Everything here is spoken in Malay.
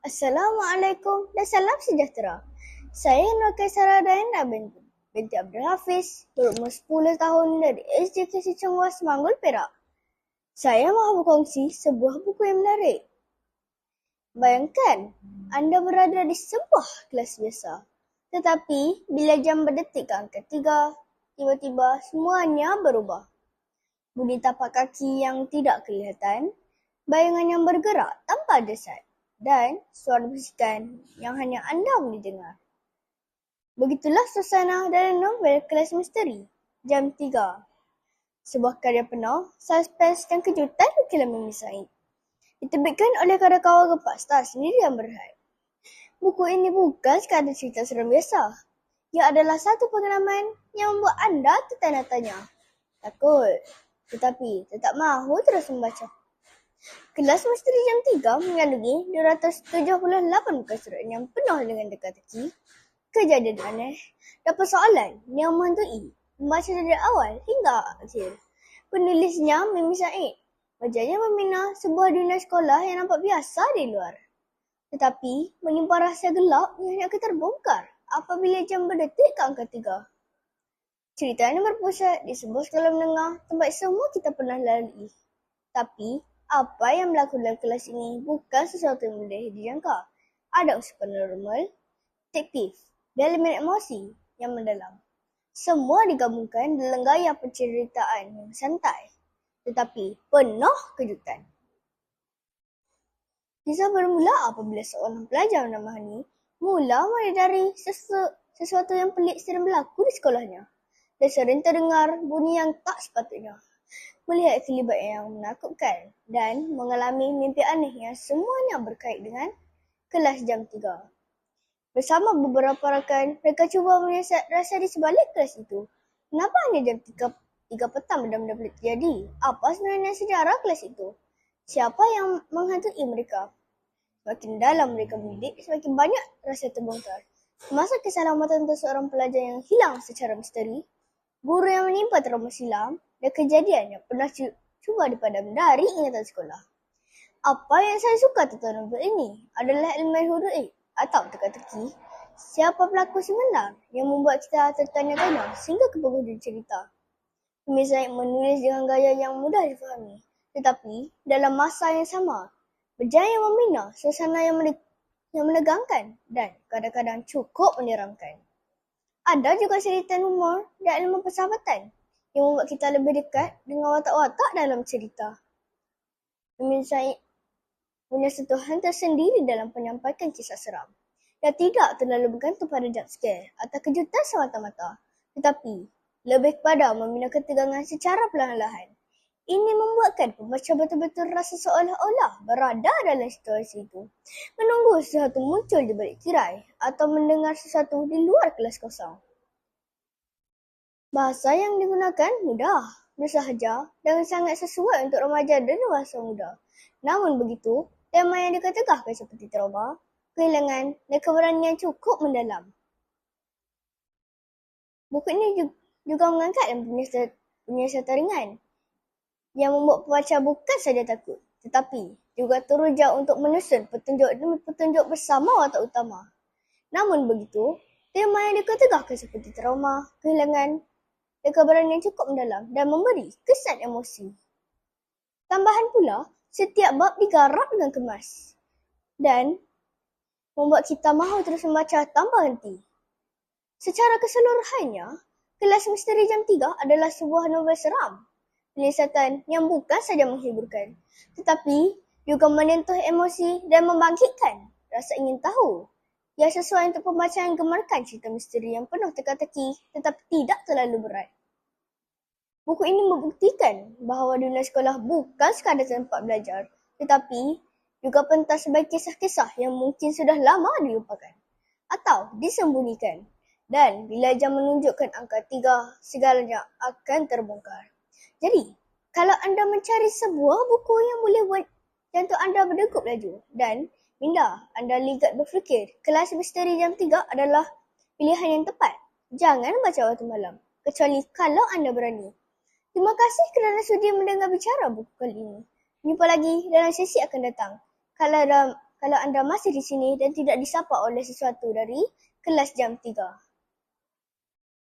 Assalamualaikum dan salam sejahtera. Saya Nur Kaisara Daina binti, binti Abdul Hafiz, berumur 10 tahun dari SD Kasih Cengwa Semanggul, Perak. Saya mahu berkongsi sebuah buku yang menarik. Bayangkan, anda berada di sebuah kelas biasa. Tetapi, bila jam berdetik ke angka tiga, tiba-tiba semuanya berubah. Bunyi tapak kaki yang tidak kelihatan, bayangan yang bergerak tanpa jasad dan suara bisikan yang hanya anda boleh dengar. Begitulah suasana dalam novel kelas misteri, Jam 3. Sebuah karya penuh, suspens dan kejutan film Mimi Said. Diterbitkan oleh kawan-kawan Gepak Star sendiri yang berhad. Buku ini bukan sekadar cerita seram biasa. Ia adalah satu pengalaman yang membuat anda tertanya-tanya. Takut, tetapi tetap mahu terus membaca. Kelas misteri jam 3 mengandungi 278 muka surat yang penuh dengan teka-teki, kejadian aneh dan persoalan yang menghantui membaca dari awal hingga akhir. Penulisnya Mimi Said. Wajahnya membina sebuah dunia sekolah yang nampak biasa di luar. Tetapi menyimpan rahsia gelap yang hanya terbongkar apabila jam berdetik ke angka tiga. Cerita ini berpusat di sebuah sekolah menengah tempat semua kita pernah lalui. Tapi apa yang berlaku dalam kelas ini bukan sesuatu yang mudah dijangka. Ada paranormal, detektif, dan elemen emosi yang mendalam. Semua digabungkan dalam gaya penceritaan yang santai tetapi penuh kejutan. Kisah bermula apabila seorang pelajar bernama Hani mula menyadari sesu- sesuatu yang pelik sedang berlaku di sekolahnya dan sering terdengar bunyi yang tak sepatutnya melihat kelibat yang menakutkan dan mengalami mimpi aneh yang semuanya berkait dengan kelas jam 3. Bersama beberapa rakan, mereka cuba menyiasat rasa di sebalik kelas itu. Kenapa hanya jam 3, 3 petang benda-benda boleh terjadi? Apa sebenarnya sejarah kelas itu? Siapa yang menghantui mereka? Semakin dalam mereka mendidik, semakin banyak rasa terbongkar. Masa keselamatan untuk seorang pelajar yang hilang secara misteri, guru yang menimpa trauma silam, dan kejadian yang pernah cuba dipadam dari ingatan sekolah. Apa yang saya suka tentang novel ini adalah elemen huruf atau teka-teki siapa pelaku sebenar yang membuat kita tertanya-tanya sehingga ke penghujung cerita. Pemis menulis dengan gaya yang mudah difahami tetapi dalam masa yang sama berjaya membina suasana yang menegangkan dan kadang-kadang cukup menyeramkan. Ada juga cerita humor dan ilmu persahabatan yang membuat kita lebih dekat dengan watak-watak dalam cerita. Amin Syed punya sentuhan tersendiri dalam penyampaikan kisah seram dan tidak terlalu bergantung pada jump scare atau kejutan semata-mata tetapi lebih kepada membina ketegangan secara perlahan-lahan. Ini membuatkan pembaca betul-betul rasa seolah-olah berada dalam situasi itu. Menunggu sesuatu muncul di balik tirai atau mendengar sesuatu di luar kelas kosong. Bahasa yang digunakan mudah, bersahaja dan sangat sesuai untuk remaja dan dewasa muda. Namun begitu, tema yang dikatakan seperti trauma, kehilangan dan keberanian cukup mendalam. Buku ini juga mengangkat dan penyiasatan ringan yang membuat pembaca bukan saja takut tetapi juga teruja untuk menyusun petunjuk demi petunjuk bersama watak utama. Namun begitu, tema yang diketegakkan seperti trauma, kehilangan dan keberanian cukup mendalam dan memberi kesan emosi. Tambahan pula, setiap bab digarap dengan kemas dan membuat kita mahu terus membaca tanpa henti. Secara keseluruhannya, Kelas Misteri Jam 3 adalah sebuah novel seram. Penyesatan yang bukan saja menghiburkan, tetapi juga menyentuh emosi dan membangkitkan rasa ingin tahu ia sesuai untuk pembaca yang gemarkan cerita misteri yang penuh teka-teki tetapi tidak terlalu berat. Buku ini membuktikan bahawa dunia sekolah bukan sekadar tempat belajar tetapi juga pentas sebagai kisah-kisah yang mungkin sudah lama dilupakan atau disembunyikan. Dan bila jam menunjukkan angka tiga, segalanya akan terbongkar. Jadi, kalau anda mencari sebuah buku yang boleh buat jantung anda berdegup laju dan Minda, anda ligat berfikir kelas misteri jam 3 adalah pilihan yang tepat. Jangan baca waktu malam, kecuali kalau anda berani. Terima kasih kerana sudi mendengar bicara buku kali ini. Jumpa lagi dalam sesi akan datang. Kalau kalau anda masih di sini dan tidak disapa oleh sesuatu dari kelas jam 3.